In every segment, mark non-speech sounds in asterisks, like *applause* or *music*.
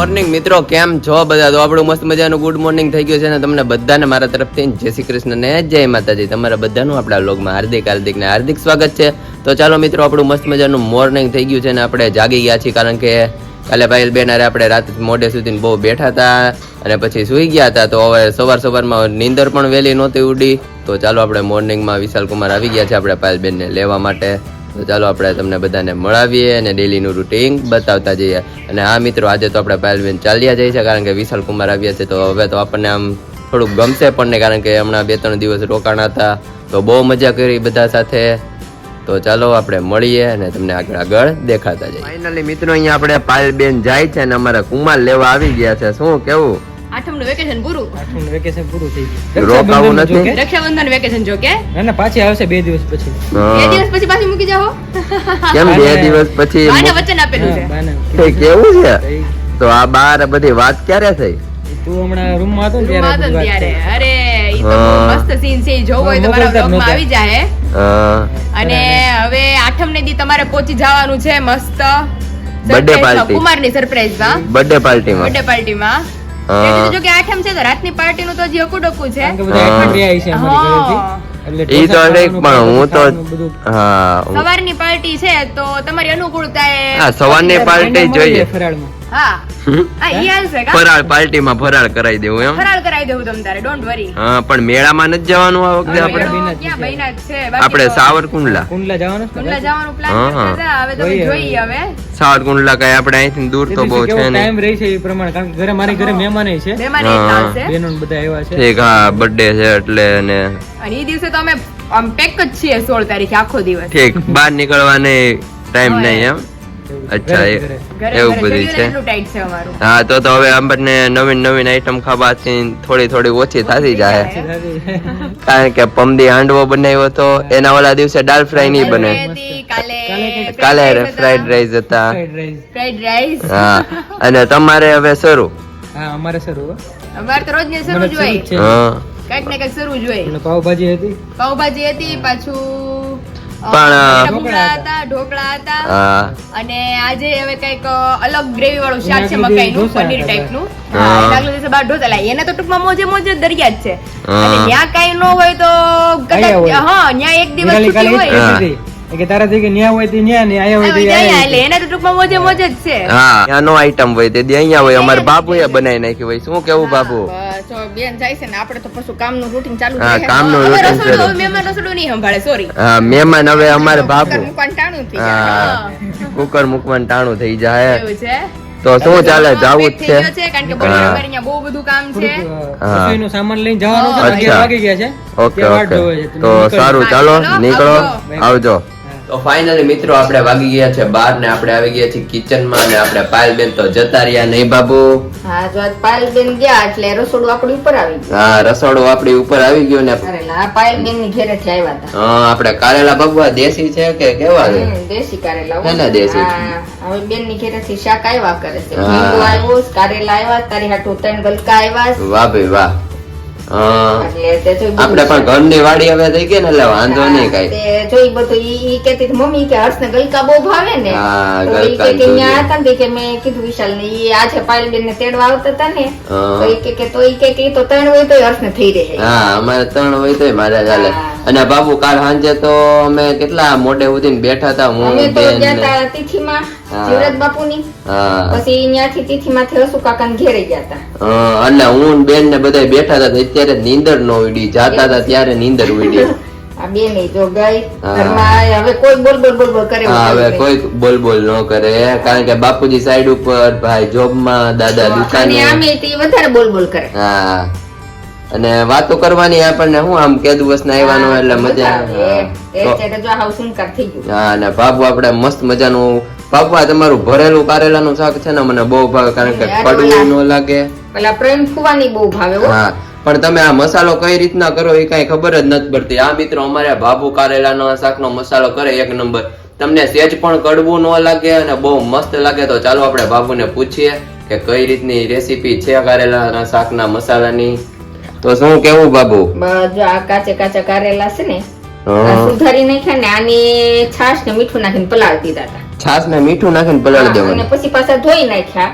Morning મિત્રો, કેમ છો બધા? તો આપણું મસ્ત મજાનું ગુડ મોર્નિંગ થઈ ગયું છે ને તમને બધાને મારા તરફથી જય શ્રી કૃષ્ણ ને જય માતાજી. તમારા બધાનું આપણા વ્લોગમાં હાર્દિક હાર્દિક ને હાર્દિક સ્વાગત છે. તો ચાલો મિત્રો, આપણું મસ્ત મજાનું મોર્નિંગ થઈ ગયું છે ને આપણે જાગી ગયા છીએ કારણ કે કાલે ભાઈ બેન હારે આપણે રાત મોડે સુધી બહુ બેઠા હતા અને પછી સૂઈ ગયા હતા. તો હવે સવાર સવારમાં નીંદર પણ વહેલી નહોતી ઉડી. તો ચાલો આપણે મોર્નિંગમાં વિશાલ કુમાર આવી ગયા છે આપણે પાયલ બેનને લેવા માટે. તો ચાલો આપણે તમને બધાને મળાવીએ અને ડેલીનું રૂટીન બતાવતા જઈએ. અને આ મિત્રો, આજે તો આપણે પાયલબેન ચાલ્યા જઈએ છે, કારણ કે વિશાલ કુમાર આવ્યા છે, તો હવે તો આપણને આમ થોડુંક ગમશે પણ ને કારણ કે હમણાં બે ત્રણ દિવસ રોકાણા હતા, તો બહુ મજા કરી બધા સાથે. તો ચાલો આપણે મળીએ અને તમને આગળ આગળ દેખાતા જઈએ. ફાઇનલી મિત્રો, અહીંયા આપણે પાયલબેન જાય છે અને અમારા કુમાર લેવા આવી ગયા છે. શું, કેવું? આઠમનું વેકેશન પૂરું? આઠમું વેકેશન પૂરું થઈ ગયું. રોકાવું નથી? રક્ષાબંધન વેકેશન જો કે ના ના પાછી આવશે બે દિવસ પછી. બે દિવસ પછી પાછી મૂકી જાઓ? કેમ બે દિવસ પછી આને વચન આપેલું છે. હા, કેવું છે? તો આ બાર બધી વાત ક્યારે થઈ? તું હમણાં હતો ત્યારે ત્યારે. અરે ઈ તો મસ્ત સીન છે. જોવો હોય તો મારા મોકલતા જ આવી જાય અને હવે આઠમ ને દી તમારે પહોંચી જવાનું છે મસ્ત. બર્થડે પાર્ટી માં, ની સરપ્રાઈઝમાં. બર્થડે પાર્ટીમાં બર્થડે પાર્ટીમાં હા. જો કે આઠમ છે તો રાતની પાર્ટી નું તો હજી અકું છે. હા. ઈ તો પણ હું તો સવારની પાર્ટી છે તો તમારી અનુકૂળતા એ હા સવારની પાર્ટી જોઈએ. હા. ફરાળ પાર્ટીમાં ફરાળ કરાવી દેવું એમ? ફરાળ કરાવી દેવું તમ તારે ડોન્ટ વરી હા પણ મેળામાં નથી જવાનું આ વખતે આપણે? બિના ક્યાં છે. જ છે? આપણે સાવરકુંડલા. કુંડલા જવાનું છે? કુંડલા જવાનું પ્લાન કરતા હવે તો જોઈએ જોઈએ હવે. સાવરકુંડલા કઈ આપણે અહીંથી દૂર તો બહુ છે ને ટાઈમ રહી છે એ પ્રમાણે કારણ કે ઘરે મારી ઘરે મહેમાન છે. મહેમાન આવશે બહેનો ને બધા આવ્યા છે. ઠીક હા બર્થડે છે એટલે ને. અને એ દિવસે તો અમે આમ પેક જ છીએ સોળ તારીખે આખો દિવસ. ઠીક બહાર નીકળવાને ટાઈમ. નહીં એમ. અચ્છા એવું બધું છે? હા તો તો હવે આપણને નવીન નવીન આઈટમ ખાવાથી થોડી થોડી ઓછી થતી જાય. *laughs* કારણ કે પમદી હાંડવો બનાવ્યો હતો એના વાળા દિવસે દાળ ફ્રાય નહીં બને. કાલે ફ્રાઈડ રાઈસ હતા. હા અને તમારે હવે શરૂ? હા અમારે શરૂ અમારે તો રોજ ને શરૂ જ હોય હા. કંઈક ને કંઈક શરૂ જ હોય. પાવભાજી હતી? પાવભાજી હતી પાછું પણ, ઢોકળા હતા. ઢોકળા હતા. હા. અને આજે હવે કંઈક અલગ ગ્રેવી વાળું શાક છે મકાઈ નું. પનીર ટાઈપ એના આગલા દિવસે બાર ઢોસા લાવી એને તો ટૂંકમાં મોજે મોજે દરિયા જ છે ત્યાં કઈ ન હોય તો કદાચ હા ત્યાં એક દિવસ છૂટી હોય. કે તારાથી કે ન્યા હોય તે ન્યા ને આયા હોય તે આયા એટલે એના તો ટૂંકમાં મોજે મોજ જ છે. હા ત્યાંનો આઈટમ હોય તે અહીંયા હોય અમારે બાપુએ બનાવી નાખી હોય. શું કેવું બાપુ? જો બેન જાય છે ને આપણે તો પછી કામનું રૂટીન ચાલુ હા, કામનું હવે ચાલુ. મહેમાન રસોડું નહીં સંભાળે સોરી હા મહેમાન હવે અમારે બાપુ. મૂકવાનું ટાણું થઈ જાય. કુકર મૂકવાનું ટાણું થઈ જાય. એવું છે? તો શું ચાલે? જાવું જ છે. છે કારણ કે બપોરે હા. અમારે અહીંયા બહુ બધું કામ છે. થોડુંક, અ, હા. રસોઈનું સામાન લઈને જવાનું છે વાગી ગયા છે. Okay okay. તો સારું ચાલો, નીકળો. આવજો. તો ફાઇનલી મિત્રો આપણે વાગી ગયા છે બાર ને આપણે આવી ગયા છીએ કિચનમાં ને આપણે પાયલબેન તો જતા રહ્યા નહીં બાબુ? હા જો આજ પાયલબેન ગયા એટલે રસોડું આપણી ઉપર આવી ગયું. હા રસોડું આપણી ઉપર આવી ગયું ને. અરે લા પાયલબેનની ઘેરેથી આવ્યા હતા. હા આપણે કારેલા ભગવા દેશી છે કે કેવા છે? દેશી કારેલા ના, ના, દેશી. હવે બેનની ઘેરેથી શાક આવ્યા કરે છે. ભીંડું આવ્યું કારેલા આવ્યા તારી હાટુ ત્રણ ગલકા આવ્યા. વાહ ભાઈ વાહ. આપણે પણ ઘરની વાડી હવે થઈ ગઈ ને એટલે વાંધો નહીં કઈ. જો જોઈ બધું ઈ કેતી મમ્મી કે હર્ષને ગલકા બહુ ભાવે ને. હા, ગલકા કે ત્યાં હતા ને કે મેં કીધું વિશાલ ને ઈ આજે પાયલબેન ને તેડવા આવતા હતા ને. તો ઈ કે તો ઈ કે તો ત્રણ હોય તો હર્ષને થઈ રહે. હા અમારે ત્રણ હોય તો મારે ચાલે. અને બાબુ કાલ સાંજે તો અમે કેટલા મોડે સુધી બેઠા હતા અમે તો ગયા તિથિમાં હા. જીવરાજ બાપુની. હા. પછી ત્યાંથી થયો હસુ કાકાને ઘેરે ગયા હતા એટલે હું બેન ને બધા બેઠા હતા અત્યારે નીંદર નો ઉડી જાતા હતા ત્યારે નીંદર ઉડી. *laughs* આ જો ગઈ ઘરમાં હવે કોઈ બોલ બોલ બોલ બોલ કરે હવે કોઈ બોલ બોલ ન કરે કારણ કે બાપુજી સાઈડ ઉપર ભાઈ જોબમાં દાદા દુકાને. આમે તે વધારે બોલ બોલ કરે. હા. અને વાતો કરવાની આપણને હું આમ કે દિવસ ના આવવાનો એટલે મજા હા અને બાપુ આપણે મસ્ત મજાનું આ તમારું ભરેલું કારેલાનું શાક છે ને મને બહુ ભાવે કારણ કે કડવું ન લાગે. પેલા પ્રેમ ખુવાની બહુ ભાવે હા. પણ તમે આ મસાલો કઈ રીતના કરો એ કઈ ખબર જ નથી પડતી. આ મિત્રો અમારે બાબુ કારેલાનો શાકનો મસાલો કરે એક નંબર. તમને સેજ પણ કડવું ન લાગે અને બહુ મસ્ત લાગે તો ચાલો આપણે બાબુને પૂછીએ કે કઈ રીતની રેસીપી છે કારેલાના શાકના મસાલાની. તો શું કેવું બાબુ? જો આ કાચે કાચા કારેલા છે ને આ સુધારી નાખ્યા ને આની છાશ ને મીઠું નાખીને પલાળી દીધા હતા. છાશ ને મીઠું નાખીને પલાળી દેવાનું. અને પછી પાછા ધોઈ નાખ્યા.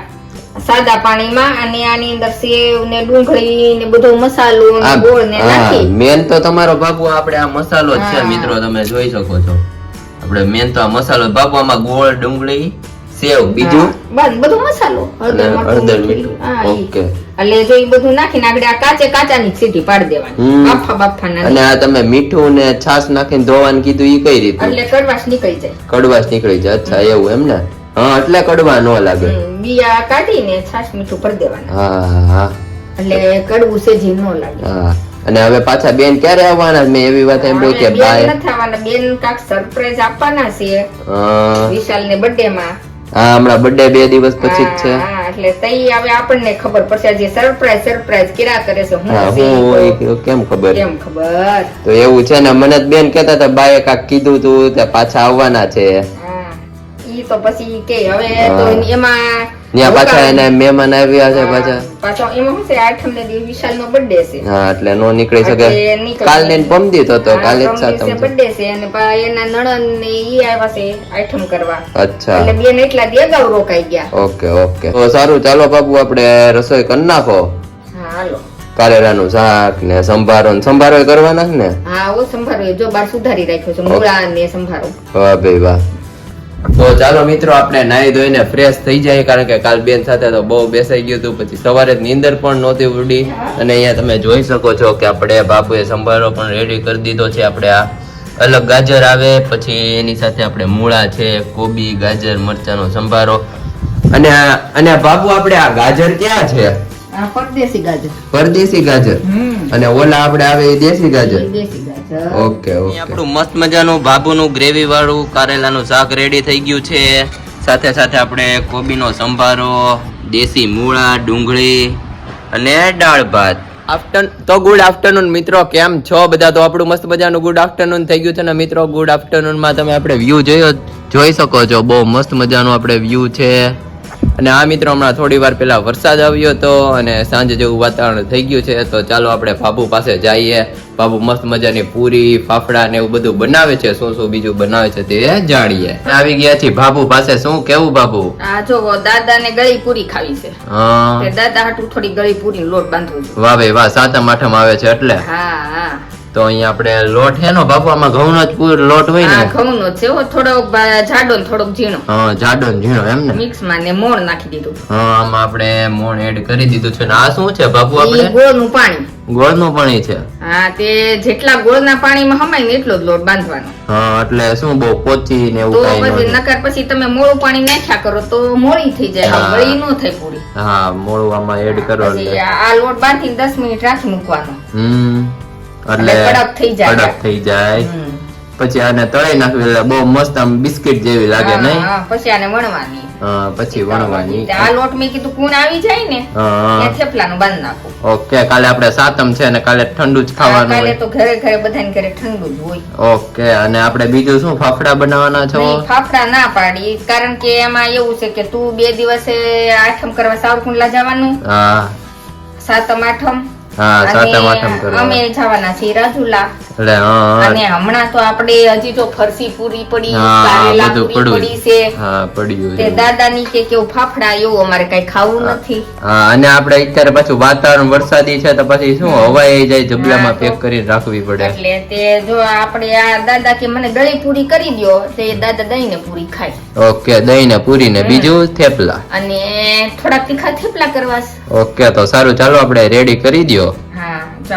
સાદા પાણીમાં અને આની અંદર સેવ ને ડુંગળી ને બધો મસાલો ને ગોળ ને નાખી. મેન તો તમારો બાબુ આપણે આ મસાલો જ છે મિત્રો તમે જોઈ શકો છો. આપણે મેન તો આ મસાલો બાબુ આમાં ગોળ ડુંગળી સેવ બીજું? બધો મસાલો. હળદર મીઠું. ઓકે. એટલે જો એ બધું નાખીને આગળ આ કાચે કાચાની સીટી પાડી દેવાની. બાફા બાફાના અને આ તમે મીઠું ને છાશ નાખીને ધોવાનું કીધું ઈ કઈ રીતે? એટલે કડવાશ નીકળી જાય. કડવાશ નીકળી જાય. અચ્છા એવું એમ ને? હા એટલે કડવા ન લાગે. બિયા કાઢીને છાશ મીઠું પડી દેવાના. હા હા એટલે કડવું સેજી ન લાગે. હા. અને હવે પાછા બેન ક્યારે આવવાના? મેં એવી વાત સાંભળી કે બાય નથી આવવાના. બેન કાક સરપ્રાઈઝ આપવાના છે. વિશાલ ને બર્થડે માં. હમણાં બર્થડે બે દિવસ પછી જ છે. એટલે તઈ હવે આપણને ખબર પડશે. જે સરપ્રાઈઝ સરપ્રાઈઝ કર્યા કરે છે. હું હું કેમ ખબર? કેમ ખબર? તો એવું છે ને મને બેન કહેતા હતા બાએ કાક કીધું તું તે પાછા આવવાના છે. હા ઈ તો પછી કે હવે તો એમાં ત્યાં પાછા એને મહેમાન આવ્યા છે પાછા. પાછો એમાં શું છે? આઠમ ને દિવસ વિશાલ નો બર્થડે છે. હા એટલે નો નીકળી શકે. કાલ ને પમ દીધો તો કાલે જ સાતમ દિવસે છે. અને એના નણંદ ને ઈ આવ્યા છે આઠમ કરવા. અચ્છા. એટલે બેન એટલા દી અગાઉ રોકાઈ ગયા. Okay okay. તો સારું ચાલો બાપુ આપણે રસોઈ કરી નાખો. હાલો. કારેલાનું શાક ને સંભારો ને સંભારો કરવાના ને? હા ઓ સંભારો જો બાર સુધારી રાખ્યો છે મૂળા ને સંભારો. વાહ ભાઈ વાહ. તો ચાલો મિત્રો આપણે નાહી ધોઈને ફ્રેશ થઈ જાય કારણ કે કાલ બેન સાથે તો બહુ બેસાઈ ગયું હતું. પછી સવારે નીંદર પણ નહોતી ઉડી. અને અહીંયા તમે જોઈ શકો છો કે આપણે બાપુએ સંભારો પણ રેડી કરી દીધો છે. આપણે આ અલગ ગાજર આવે પછી એની સાથે આપણે મૂળા છે કોબી ગાજર મરચાંનો સંભારો. અને અને બાપુ આપણે આ ગાજર ક્યાં છે? પરદેશી ગાજર. પરદેશી ગાજર. હમ. અને ઓલા આપણે આવે એ દેશી ગાજર? ઈ દેશી ગાજર. Okay okay. આપણું મસ્ત મજાનું બાબુનું ગ્રેવી વાળું કારેલાનું શાક રેડી થઈ ગયું છે. સાથે સાથે આપણે કોબીનો સંભારો દેશી મૂળા ડુંગળી અને દાળ ભાત. આફ્ટર તો ગુડ આફ્ટરનૂન મિત્રો કેમ છો બધા? તો આપણું મસ્ત મજાનું ગુડ આફ્ટરનૂન થઈ ગયું છે ને મિત્રો ગુડ આફ્ટરનૂનમાં તમે આપણે વ્યૂ જોયો જોઈ શકો છો. બહુ મસ્ત મજાનું આપણે વ્યૂ છે. અને આ મિત્રો હમણાં થોડી વાર પેલા વરસાદ આવ્યો હતો અને સાંજે જેવું વાતાવરણ થઈ ગયું છે તો ચાલો આપણે બાબુ પાસે જઈએ. બાબુ મસ્ત મજાની પૂરી ફાફડા ને એવું બધું બનાવે છે શું શું બીજું બનાવે છે તે જાણીએ. આવી ગયા છીએ બાબુ પાસે શું કેવું બાબુ આ જો દાદા ને ગળી પૂરી ખાવી છે. હા. દાદા હાટુ થોડી ગળી પૂરી લોટ બાંધવું વાહ ભાઈ વાહ સાતમ આઠમ આવે છે એટલે? હા હા. તો અહીંયા આપણે લોટ હે નો બાપુ ઘઉંનો જ પૂર લોટ હોય ને. હા ઘઉંનો છે ઓ થોડોક જાડો ને થોડોક ઝીણો. હા જાડો ને ઝીણો એમ ને. મિક્સમાં ને મોણ નાખી દીધું. હા આમાં આપણે મોણ એડ કરી દીધું છે ને આ શું છે બાપુ આપણે? ગોળનું પાણી. ગોળનું પાણી છે. હા તે જેટલા ગોળના પાણીમાં હમાય ને એટલો જ લોટ બાંધવાનો. હા એટલે શું બહુ પોચી ને તો એવું કઈ પછી નકર પછી તમે મોળું પાણી નાખ્યા કરો તો મોળી થઈ જાય વળી નો થાય પૂરી. હા મોળું આમાં એડ કરો એટલે આ લોટ બાંધીને દસ મિનિટ રાખી મૂકવાનો. હમ. એટલે કડક થઈ જાય. કડક થઈ જાય. પછી આને તળી નાખવી એટલે બહુ મસ્ત આમ બિસ્કિટ જેવી લાગે નહીં? પછી આને વણવાની. હા પછી વણવાની. આ લોટ મેં કીધું કુણ આવી જાય ને એ થેપલાનું બાંધી નાખું. ઓકે કાલે આપણે સાતમ છે અને કાલે ઠંડુ જ ખાવાનું કાલે તો ઘરે ઘરે બધાને ઘરે ઠંડુ જ હોય. ઓકે અને આપણે બીજું શું ફાફડા બનાવવાના છો? ફાફડા ના પાડી. કારણ કે એમાં એવું છે કે તું બે દિવસે આઠમ કરવા સાવરકુંડલા જવાનું. હા. સાતમ આઠમ. હા અને સાતમ આઠમ કરવા અમે જવાના છીએ રાજુલા. એટલે હા અને હમણાં તો આપણે હજી તો ફરસી પૂરી પડી કારેલા પૂરી પડી છે. હા પડ્યું તે દાદાની કે કેવું ફાફડા એવું અમારે કઈ ખાવું નથી. હા અને આપણે અત્યારે પાછું વાતાવરણ વરસાદી છે તો પછી શું હવાઈ જાય જબલામાં પેક કરીને રાખવી પડે. એટલે તે જો આપણે આ દાદા કે મને દહીં પૂરી કરી દ્યો તે દાદા દહીં ને પૂરી ખાય. ઓકે દહીં ને પૂરી ને બીજું થેપલા. અને થોડાક તીખા થેપલા કરવા ઓકે તો સારું. ચાલો આપણે રેડી કરી ચાલો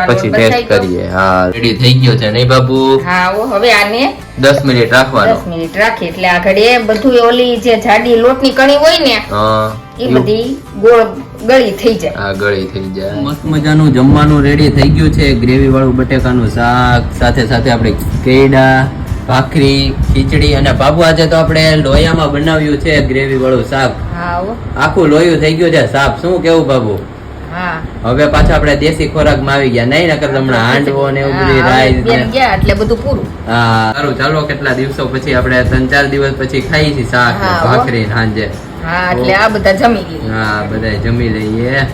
પછી ટેસ્ટ કરીએ. હા રેડી થઈ ગયો છે નહીં બાબુ? હા ઓ હવે આને દસ મિનિટ રાખવાનો. દસ મિનિટ રાખી એટલે આ ઘડીએ બધું ઓલી જે જાડી લોટની કણી હોય ને હા એ બધી ગોળ ગળી થઈ જાય. હા ગળી થઈ જાય. મસ્ત મજાનું જમવાનું રેડી થઈ ગયું છે. ગ્રેવી વાળું બટેકાનું શાક સાથે સાથે આપણે કેડા ભાખરી ખીચડી અને બાબુ આજે તો આપણે લોયામાં બનાવ્યું છે ગ્રેવી વાળું શાક આખું લોયું થઈ ગયું છે. સાપ શું કેવું બાબુ? હવે પાછા આપણે દેશી ખોરાકમાં આવી ગયા. નહીં નકર હમણાં હાંડવો ને એવું બધી રાઈસ એટલે બધું પૂરું. હા સારું ચાલો કેટલા દિવસો પછી આપણે ત્રણ ચાર દિવસ પછી ખાઈ છીએ શાક. ભાખરી સાંજે હા એટલે આ બધા જમી લઈએ. હા બધા જમી લઈએ.